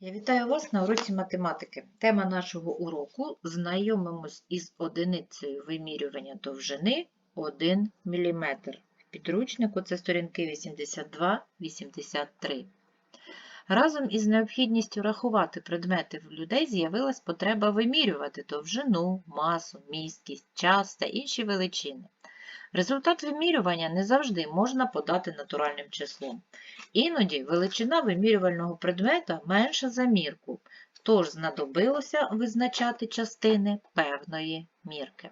Я вітаю вас на уроці математики. Тема нашого уроку знайомимось із одиницею вимірювання довжини 1 мм. В підручнику це сторінки 82-83. Разом із необхідністю рахувати предмети в людей з'явилась потреба вимірювати довжину, масу, місткість, час та інші величини. Результат вимірювання не завжди можна подати натуральним числом. Іноді величина вимірювального предмета менша за мірку, тож знадобилося визначати частини певної мірки.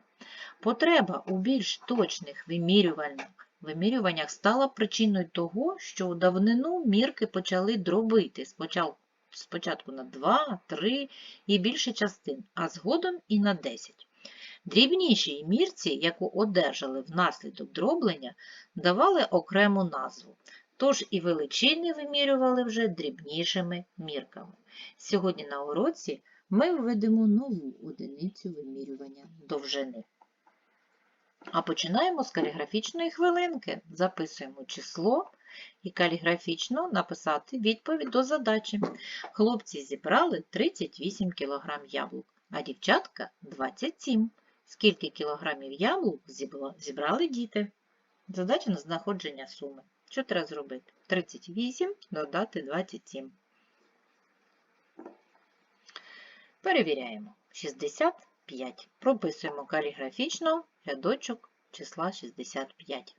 Потреба у більш точних вимірювальних вимірюваннях стала причиною того, що у давнину мірки почали дробити спочатку, на 2, 3 і більше частин, а згодом і на 10. Дрібнішій мірці, яку одержали внаслідок дроблення, давали окрему назву. Тож і величини вимірювали вже дрібнішими мірками. Сьогодні на уроці ми введемо нову одиницю вимірювання довжини. А починаємо з каліграфічної хвилинки. Записуємо число і каліграфічно написати відповідь до задачі. Хлопці зібрали 38 кг яблук, а дівчатка 27 Скільки кілограмів яблук зібрали діти? Задача на знаходження суми. Що треба зробити? 38 додати 27. Перевіряємо. 65. Прописуємо каліграфічно рядочок числа 65.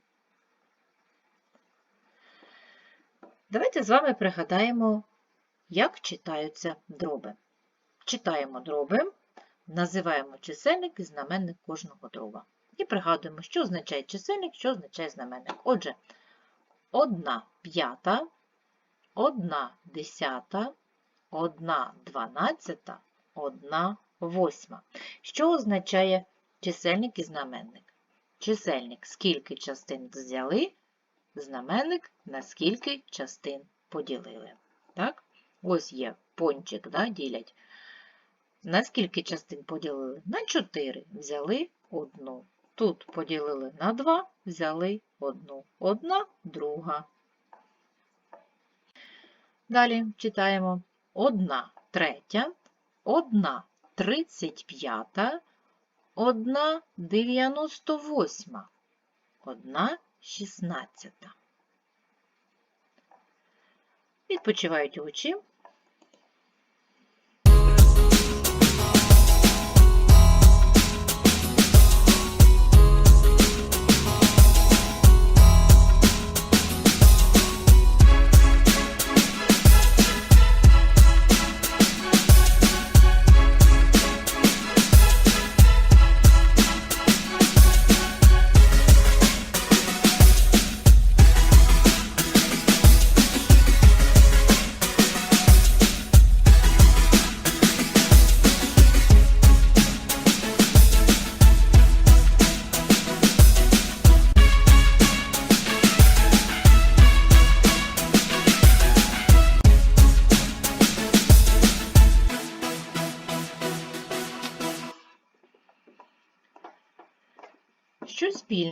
Давайте з вами пригадаємо, як читаються дроби. Читаємо дроби, називаємо чисельник і знаменник кожного дроба. І пригадуємо, що означає чисельник, що означає знаменник. Отже, 1 п'ята, 1 десята, 1 дванадцята, 1 восьма. Що означає чисельник і знаменник? Чисельник скільки частин взяли, знаменник на скільки частин поділили. Так? Ось є пончик, да, ділять. На скільки частин поділили? На 4 взяли одну. Тут поділили на 2, взяли одну. Одна, друга. Далі читаємо 1 третя, 1 35, 1 98, 1 16. Відпочивають очі.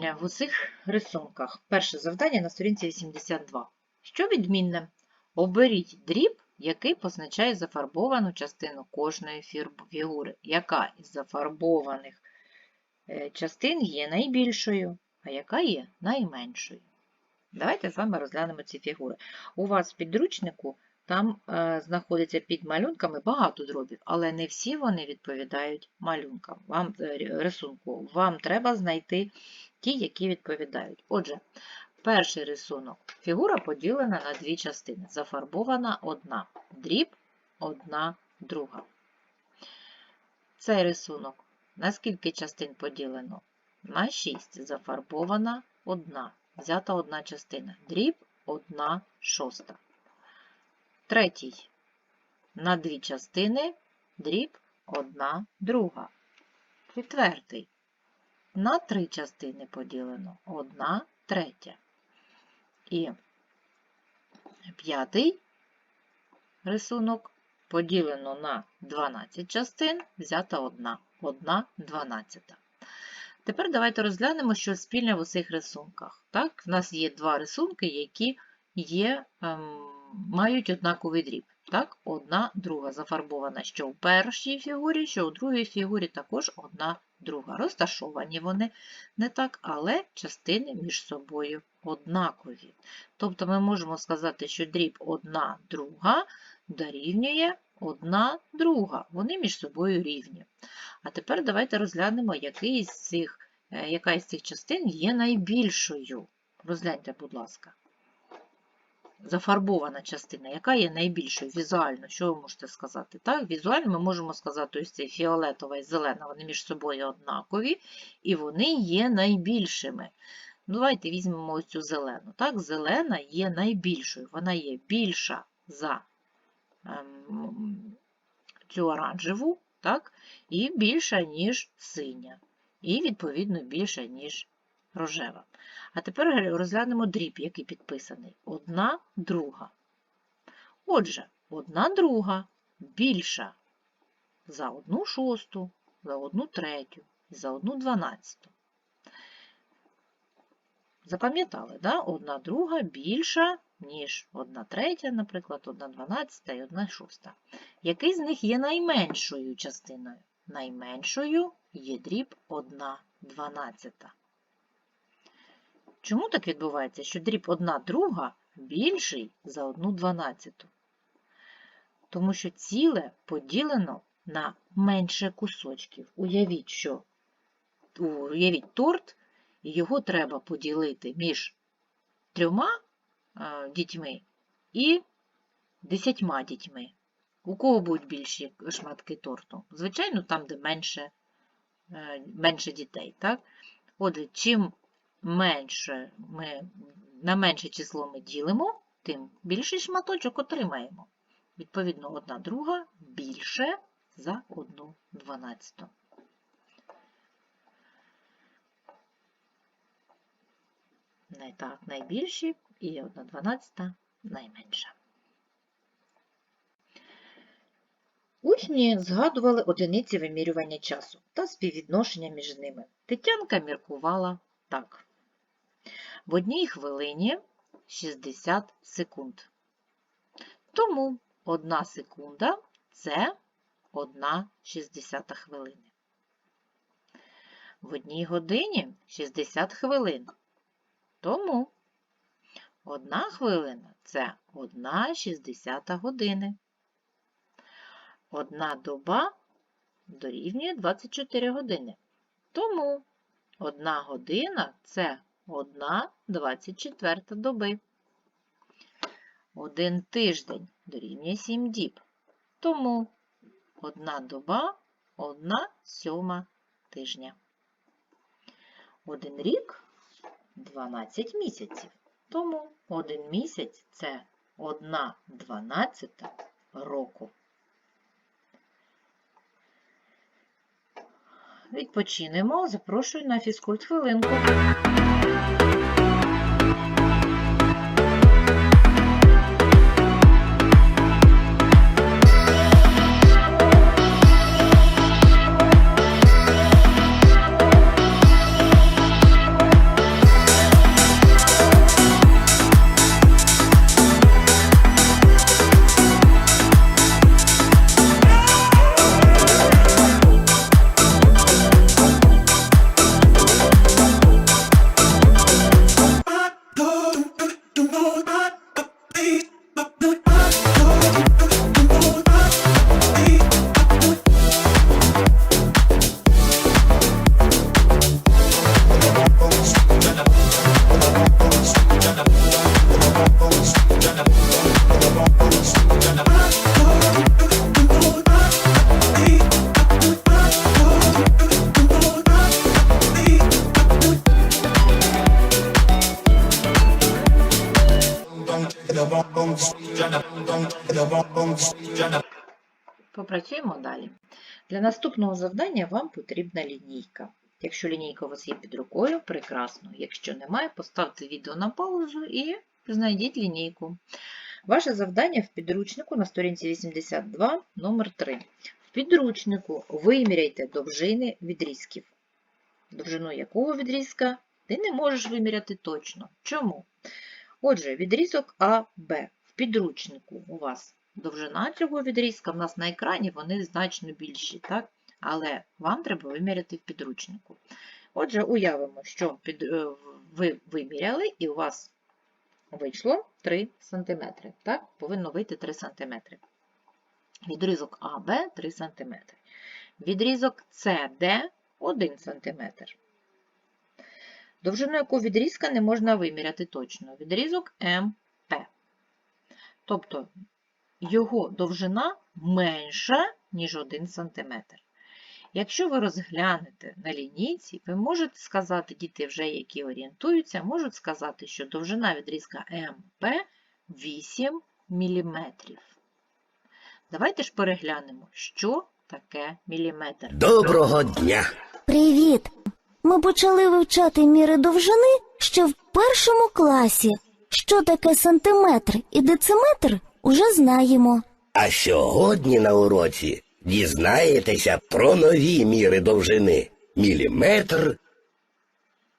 Що в усіх рисунках? Перше завдання на сторінці 82. Що відмінне? Оберіть дріб, який позначає зафарбовану частину кожної фігури, яка із зафарбованих е, частин є найбільшою, а яка є найменшою. Давайте з вами розглянемо ці фігури. У вас в підручнику там е, знаходиться під малюнками багато дробів, але не всі вони відповідають малюнкам. Вам, е, рисунку. Вам треба знайти ті, які відповідають. Отже, перший рисунок. Фігура поділена на дві частини. Зафарбована одна. Дріб одна друга. Цей рисунок. На скільки частин поділено? На 6. Зафарбована одна. Взята одна частина. Дріб одна шоста. Третій. На дві частини дріб одна друга. Четвертий. На три частини поділено одна третя. І п'ятий рисунок поділено на 12 частин, взята одна. Одна дванадцята. Тепер давайте розглянемо, що спільне в усіх рисунках. Так, В нас є два рисунки, які є. Ем, мають однаковий дріб. Так, одна друга зафарбована що в першій фігурі, що у другій фігурі також одна друга. Розташовані вони не так, але частини між собою однакові. Тобто ми можемо сказати, що дріб одна друга дорівнює одна друга. Вони між собою рівні. А тепер давайте розглянемо, який із цих, е, яка із цих частин є найбільшою. Розгляньте, будь ласка. Зафарбована частина, яка є найбільшою візуально, що ви можете сказати? Так, Візуально ми можемо сказати, ось цей фіолетова і зелена, вони між собою однакові, і вони є найбільшими. Ну, Давайте візьмемо ось цю зелену. Так, Зелена є найбільшою, вона є більша за ем, цю оранжеву, так, і більша, ніж синя, і, відповідно, більша, ніж рожева. А тепер розглянемо дріб, який підписаний. Одна друга. Отже, одна друга більша за одну шосту, за одну третю і за одну дванадцяту. Запам'ятали, да? одна друга більша, ніж одна третя, наприклад, одна дванадцята і одна шоста. Який з них є найменшою частиною? Найменшою є дріб одна дванадцята. Чому так відбувається, що дріб 1 друга більший за 1 дванадцяту? Тому що ціле поділено на менше кусочків. Уявіть, що уявіть торт, і його треба поділити між трьома е, дітьми і десятьма дітьми. У кого будуть більші шматки торту? Звичайно, там, де менше, е, менше дітей. Так? Отже, чим менше ми, на менше число ми ділимо, тим більший шматочок отримаємо. Відповідно, одна друга більше за одну дванадцяту. Не так, найбільші і одна дванадцята найменша. Учні згадували одиниці вимірювання часу та співвідношення між ними. Тетянка міркувала так. В одній хвилині 60 секунд. Тому одна секунда це одна 60 хвилини. В одній годині 60 хвилин. Тому одна хвилина це одна 60 години. Одна доба дорівнює 24 години. Тому одна година це одна 24 доби. Один тиждень дорівнює 7 діб. Тому одна доба одна сьома тижня. Один рік 12 місяців. Тому один місяць це одна дванадцята року. Відпочинемо, запрошую на фізкульт хвилинку. Попрацюємо далі. Для наступного завдання вам потрібна лінійка. Якщо лінійка у вас є під рукою, прекрасно. Якщо немає, поставте відео на паузу і знайдіть лінійку. Ваше завдання в підручнику на сторінці 82, номер 3. В підручнику виміряйте довжини відрізків. Довжину якого відрізка ти не можеш виміряти точно. Чому? Отже, відрізок АБ в підручнику у вас довжина цього відрізка в нас на екрані, вони значно більші, так? але вам треба виміряти в підручнику. Отже, уявимо, що під, е, ви виміряли і у вас вийшло 3 см. Так? Повинно вийти 3 см. Відрізок АБ 3 см. Відрізок СД 1 см. Довжину якого відрізка не можна виміряти точно. Відрізок МП. Тобто його довжина менша, ніж 1 см. Якщо ви розглянете на лінійці, ви можете сказати, діти вже, які орієнтуються, можуть сказати, що довжина відрізка МП 8 мм. Давайте ж переглянемо, що таке міліметр. Доброго дня! Привіт! Ми почали вивчати міри довжини ще в першому класі. Що таке сантиметр і дециметр уже знаємо. А сьогодні на уроці дізнаєтеся про нові міри довжини. Міліметр.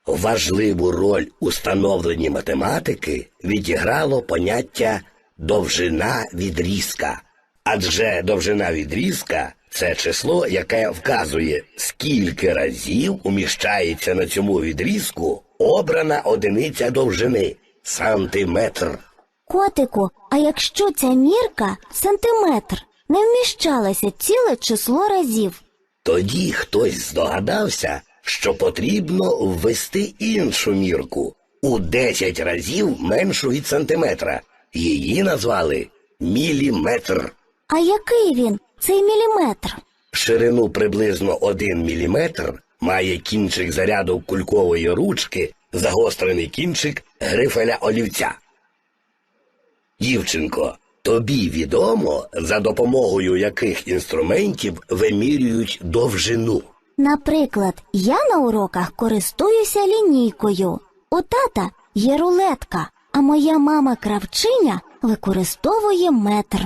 Важливу роль у становленні математики відіграло поняття довжина відрізка. Адже довжина відрізка це число, яке вказує, скільки разів уміщається на цьому відрізку обрана одиниця довжини сантиметр. Котику, а якщо ця мірка сантиметр не вміщалася ціле число разів? Тоді хтось здогадався, що потрібно ввести іншу мірку у 10 разів меншу від сантиметра. Її назвали міліметр. А який він, цей міліметр? Ширину приблизно 1 міліметр має кінчик заряду кулькової ручки, загострений кінчик грифеля олівця. Дівчинко, тобі відомо, за допомогою яких інструментів вимірюють довжину. Наприклад, я на уроках користуюся лінійкою. У тата є рулетка, а моя мама кравчиня використовує метр.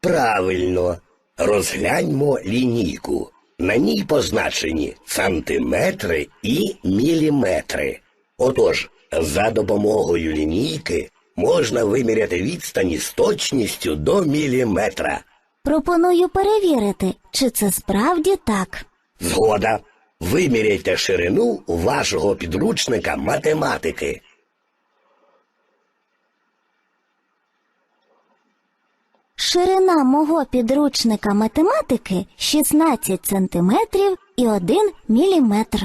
Правильно, розгляньмо лінійку. На ній позначені сантиметри і міліметри. Отож, за допомогою лінійки можна виміряти відстані з точністю до міліметра. Пропоную перевірити, чи це справді так. Згода. Виміряйте ширину вашого підручника математики. Ширина мого підручника математики 16 сантиметрів і 1 міліметр.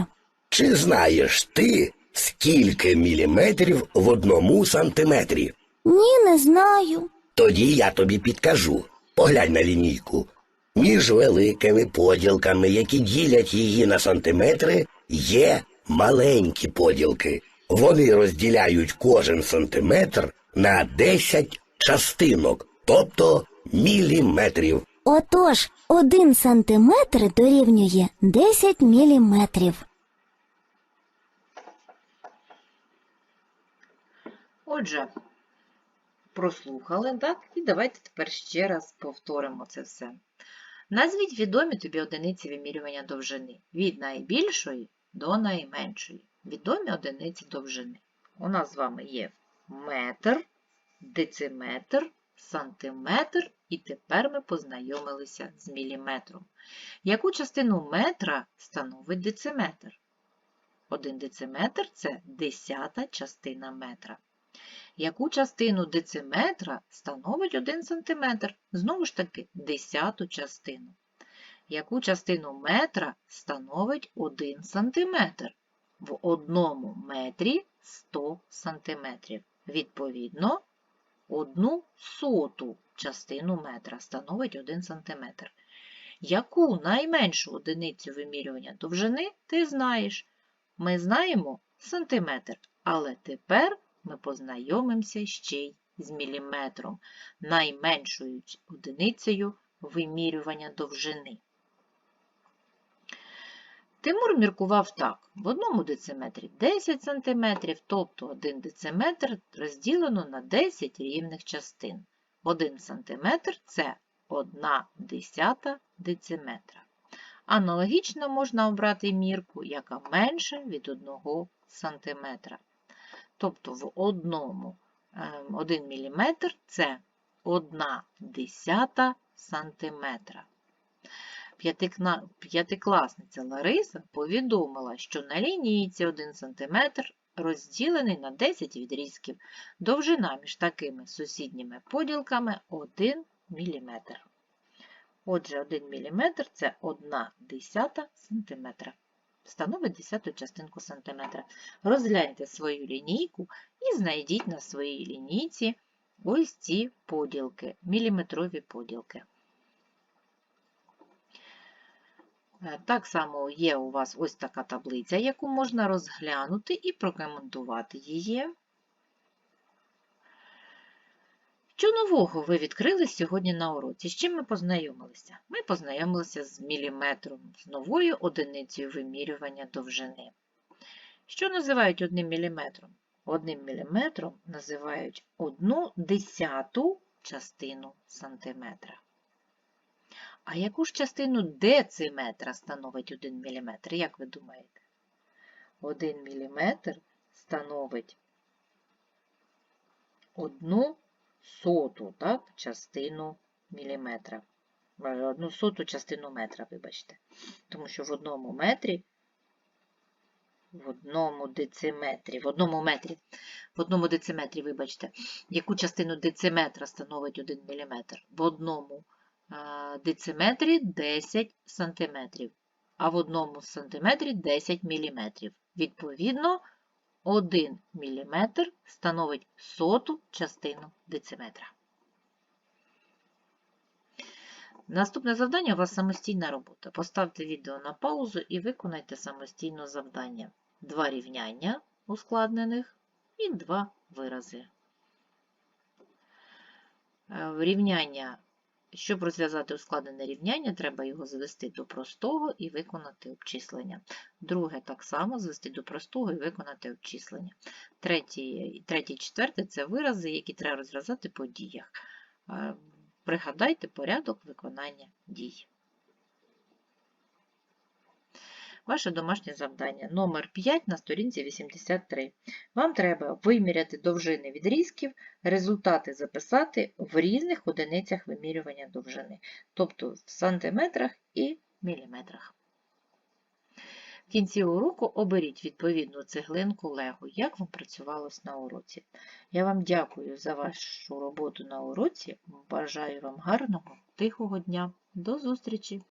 Чи знаєш ти, скільки міліметрів в одному сантиметрі? Ні, не знаю. Тоді я тобі підкажу. Поглянь на лінійку. Між великими поділками, які ділять її на сантиметри, є маленькі поділки. Вони розділяють кожен сантиметр на 10 частинок, тобто міліметрів. Отож, 1 сантиметр дорівнює 10 міліметрів. Отже, прослухали, так? І давайте тепер ще раз повторимо це все. Назвіть відомі тобі одиниці вимірювання довжини від найбільшої до найменшої. Відомі одиниці довжини. У нас з вами є метр, дециметр, сантиметр, і тепер ми познайомилися з міліметром. Яку частину метра становить дециметр? Один дециметр це десята частина метра. Яку частину дециметра становить 1 см? Знову ж таки, десяту частину. Яку частину метра становить 1 см? В одному метрі 100 см. Відповідно, одну соту частину метра становить 1 см. Яку найменшу одиницю вимірювання довжини ти знаєш? Ми знаємо сантиметр, але тепер ми познайомимося ще й з міліметром, найменшою одиницею вимірювання довжини. Тимур міркував так. В одному дециметрі 10 см, тобто 1 дециметр розділено на 10 рівних частин. 1 см це 1 десята дециметра. Аналогічно можна обрати мірку, яка менша від 1 см. Тобто в одному 1 мм це 1 десята сантиметра. П'ятикласниця Лариса повідомила, що на лінійці 1 см розділений на 10 відрізків. Довжина між такими сусідніми поділками 1 мм. Отже, 1 мм – це 1 десята сантиметра. Становить десяту частинку сантиметра. Розгляньте свою лінійку і знайдіть на своїй лінійці ось ці поділки, міліметрові поділки. Так само є у вас ось така таблиця, яку можна розглянути і прокоментувати її. Що нового ви відкрили сьогодні на уроці? З чим ми познайомилися? Ми познайомилися з міліметром, з новою одиницею вимірювання довжини. Що називають одним міліметром? Одним міліметром називають одну десяту частину сантиметра. А яку ж частину дециметра становить 1 мм? Як ви думаєте? 1 мм становить одну соту так, частину міліметра. Одну соту частину метра, вибачте. Тому що в одному метрі, в одному дециметрі, в одному метрі, в одному дециметрі, вибачте, яку частину дециметра становить 1 мм? В одному дециметрі 10 сантиметрів, а в одному сантиметрі 10 міліметрів. Відповідно, 1 мм становить соту частину дециметра. Наступне завдання у вас самостійна робота. Поставте відео на паузу і виконайте самостійно завдання. Два рівняння ускладнених і два вирази. Е, Рівняння щоб розв'язати ускладнене рівняння, треба його звести до простого і виконати обчислення. Друге так само звести до простого і виконати обчислення. Третє, і четверте це вирази, які треба розв'язати по діях. Е, Пригадайте порядок виконання дій. Ваше домашнє завдання номер 5 на сторінці 83. Вам треба виміряти довжини відрізків, результати записати в різних одиницях вимірювання довжини, тобто в сантиметрах і міліметрах. В кінці уроку оберіть відповідну цеглинку Лего, як вам працювалось на уроці. Я вам дякую за вашу роботу на уроці. Бажаю вам гарного, тихого дня. До зустрічі!